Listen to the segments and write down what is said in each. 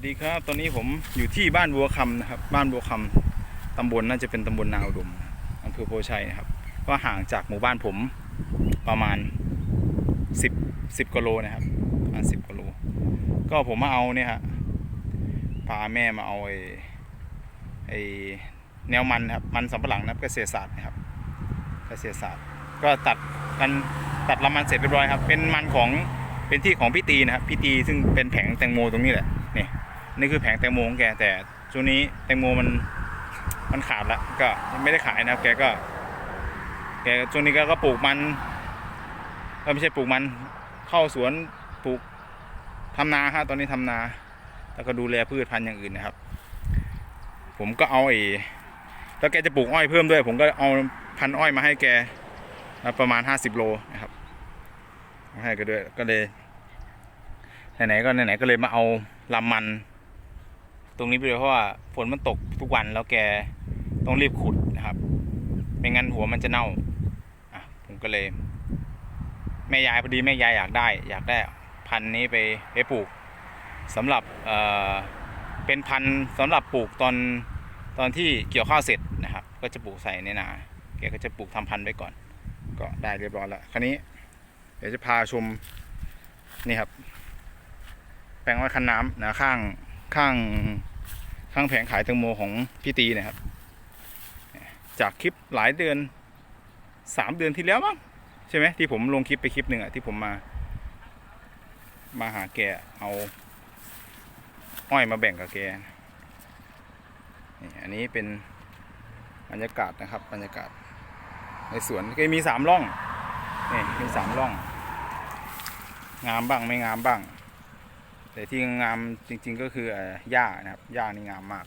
วัสดีครับ ตอนนี้ผมอยู่ที่บ้านบัวคำนะครับ บ้านบัวคำตำบลน่าจะเป็นตำบลนาอุดมอำเภอโพชัยนะครับ ก็ห่างจากหมู่บ้านผมประมาณ 10 10กิโลนะครับประมาณ10กิโล ก็ผมมาเอาเนี่ยฮะ พาแม่มาเอาไอ้ไอ้แนวมันครับ มันสำปะหลังนะครับเกษตรศาสตร์นะครับ เกษตรศาสตร์ ก็ตัดกันตัดลำมันเสร็จเรียบร้อยครับ เป็นมันของเป็นที่ของพี่ตีนะครับ พี่ตีซึ่งเป็นแผงแตงโมตรงนี้แหละ นี่ นี่คือแผงแตงโมของแกแต่ช่วงนี้แตงโมมันมันขาดละก็ไม่ได้ขายนะครับแกก็ แกช่วงนี้แกก็ปลูกมันเอ้ยไม่ใช่ปลูกมันเข้าสวนปลูกทำนาฮะตอนนี้ทำนา แล้วก็ดูแลพืชพันธุ์อย่างอื่นนะครับ ผมก็เอาไอ้แล้วแกจะปลูกอ้อยเพิ่มด้วย ผมก็เอาพันธุ์อ้อยมาให้แกประมาณ50โลนะครับให้ก็ด้วยก็เลยไหนๆก็ไหนๆก็เลยมาเอาลำมัน ตรงนี้ไปเลยเพราะว่าฝนมันตกทุกวันแล้วแกต้องรีบขุดนะครับ ไม่งั้นหัวมันจะเน่าอะผมก็เลย แม่ยายพอดีแม่ยายอยากได้ อยากได้พันธุ์นี้ไปไปปลูกสำหรับเอ่อเป็นพันธุ์สำหรับปลูกตอนตอนที่เกี่ยวข้าวเสร็จนะครับ ก็จะปลูกใส่ในนาแกก็จะปลูกทำพันธุ์ไว้ก่อน ก็ได้เรียบร้อยแล้วคราวนี้ เดี๋ยวจะพาชมนี่ครับ แปลงไว้คันน้ำนะข้าง ข้างข้างแผงขายแตงโมของพี่ตีนะครับ จากคลิปหลายเดือนสามเดือนที่แล้วมั้งใช่ไหมที่ผมลงคลิปไปคลิปหนึ่งอะที่ผมมา มาหาแกเอาอ้อยมาแบ่งกับแกนี่อันนี้เป็นบรรยากาศนะครับ บรรยากาศ ในสวนก็มีสามร่องนี่มีสามร่อง งามบ้างไม่งามบ้าง แต่ที่งามจริง ๆก็คือหญ้านะครับหญ้านี่งามมาก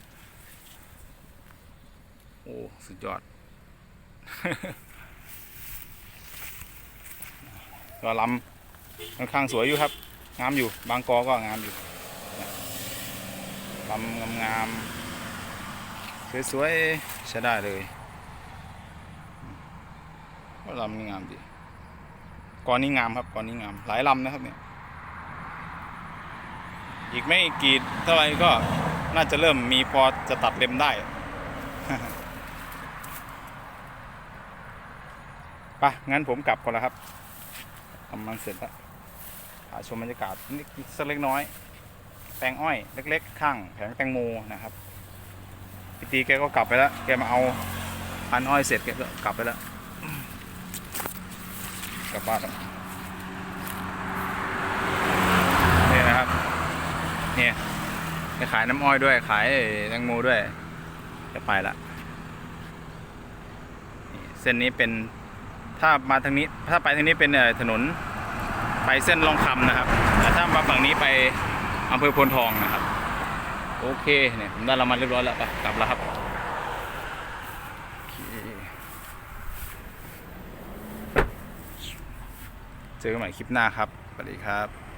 โอ้สุดยอดก็ลำค่อนข้างสวยอยู่ครับ งามอยู่ บางกอก็งามอยู่ลำงามๆสวยๆใช้ได้เลยก็ลำนี่งามดีกอนี้งามครับกอนี้งาม หลายลำนะครับเนี่ย อีกไม่กี่เท่าไหรก็น่าจะเริ่มมีพอจะตัดเล็มได้ไปงั้นผมกลับก่อนแล้วครับทำมันเสร็จแล้วาชมบรรยากาศนิดสักเล็กน้อย แปลงอ้อยเล็ก ๆ ข้างแผงแตงโมนะครับพี่ตีแกก็กลับไปแล้ว แกมาเอาพันอ้อยเสร็จแกก็กลับไปแล้ว กลับบ้านแล้วนี่นะครับ เนี่ยไป ขายน้ำอ้อยด้วย ขายแตงโมด้วย จะไปละเส้นนี้เป็นถ้ามาทางนี้ถ้าไปทางนี้เป็นถนนไปเส้นลองคำนะครับแต่ถ้ามาฝั่งนี้ไปอำเภอโพนทองนะครับ โอเคเนี่ยผมได้ละมันเรียบร้อยแล้วไปกลับแล้วครับเเจอกันใหม่คลิปหน้าครับสวัสดีครับ